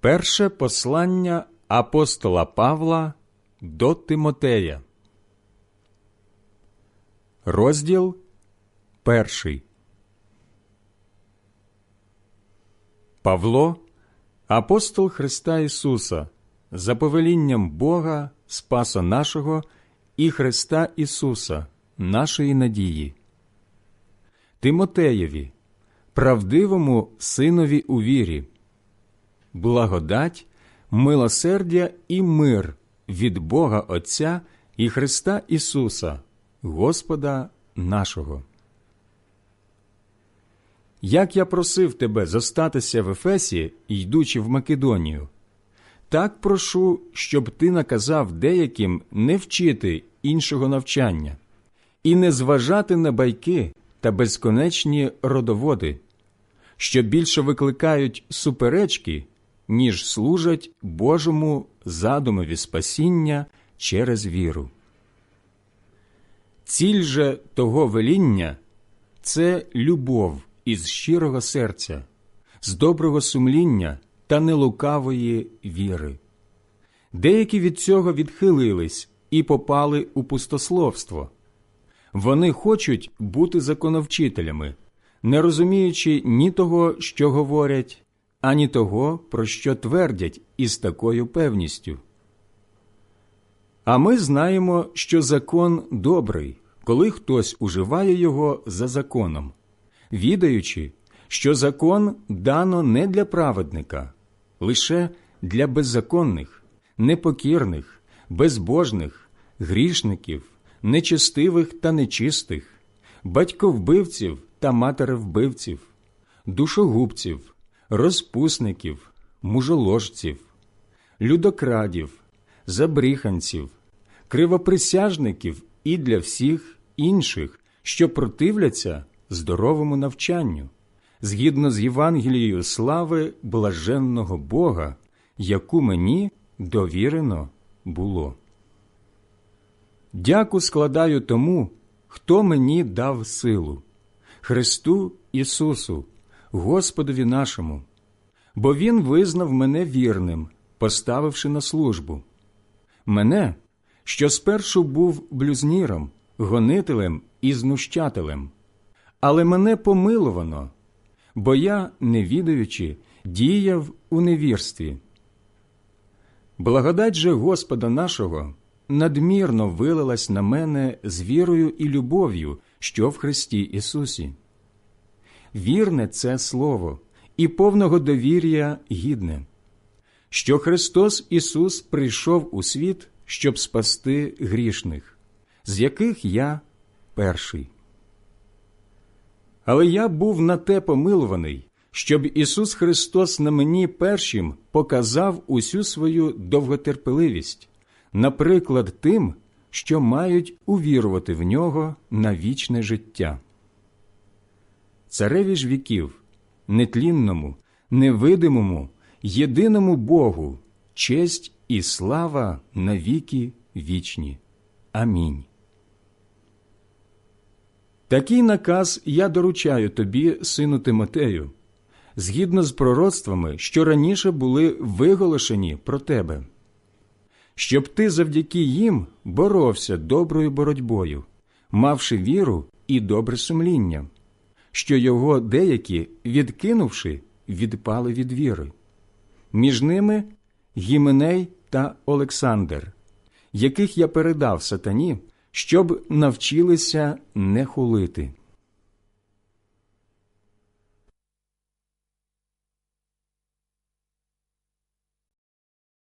Перше послання апостола Павла до Тимотея. Розділ перший. Павло, апостол Христа Ісуса, за повелінням Бога, Спаса нашого і Христа Ісуса, нашої надії. Тимотеєві, правдивому синові у вірі благодать, милосердя і мир від Бога Отця і Христа Ісуса, Господа нашого. Як я просив тебе зостатися в Ефесі, йдучи в Македонію, так прошу, щоб ти наказав деяким не вчити іншого навчання і не зважати на байки та безконечні родоводи, що більше викликають суперечки ніж служать Божому задумові спасіння через віру. Ціль же того веління це любов із щирого серця, з доброго сумління та нелукавої віри. Деякі від цього відхилились і попали у пустословство. Вони хочуть бути законовчителями, не розуміючи ні того, що говорять, ані того, про що твердять із такою певністю. А ми знаємо, що закон добрий, коли хтось уживає його за законом, відаючи, що закон дано не для праведника, лише для беззаконних, непокірних, безбожних, грішників, нечестивих та нечистих, батьковбивців та матеревбивців, душогубців, розпусників, мужоложців, людокрадів, забріханців, кривоприсяжників і для всіх інших, що противляться здоровому навчанню, згідно з Євангелією слави блаженного Бога, яку мені довірено було. Дяку складаю тому, хто мені дав силу, Христу Ісусу. Господові нашому, бо Він визнав мене вірним, поставивши на службу. Мене, що спершу був блюзніром, гонителем і знущателем, але мене помиловано, бо я, не відаючи, діяв у невірстві. Благодать же Господа нашого надмірно вилилась на мене з вірою і любов'ю, що в Христі Ісусі вірне це слово і повного довір'я гідне, що Христос Ісус прийшов у світ, щоб спасти грішних, з яких я перший. Але я був на те помилуваний, щоб Ісус Христос на мені першим показав усю свою довготерпеливість, наприклад, тим, що мають увірувати в нього на вічне життя цареві ж віків, нетлінному, невидимому, єдиному Богу, честь і слава навіки вічні. Амінь. Такий наказ я доручаю тобі, сину Тимотею, згідно з пророцтвами, що раніше були виголошені про тебе, щоб ти завдяки їм боровся доброю боротьбою, мавши віру і добре сумління що його деякі, відкинувши, відпали від віри. Між ними Гіменей та Олександр, яких я передав сатані, щоб навчилися не хулити.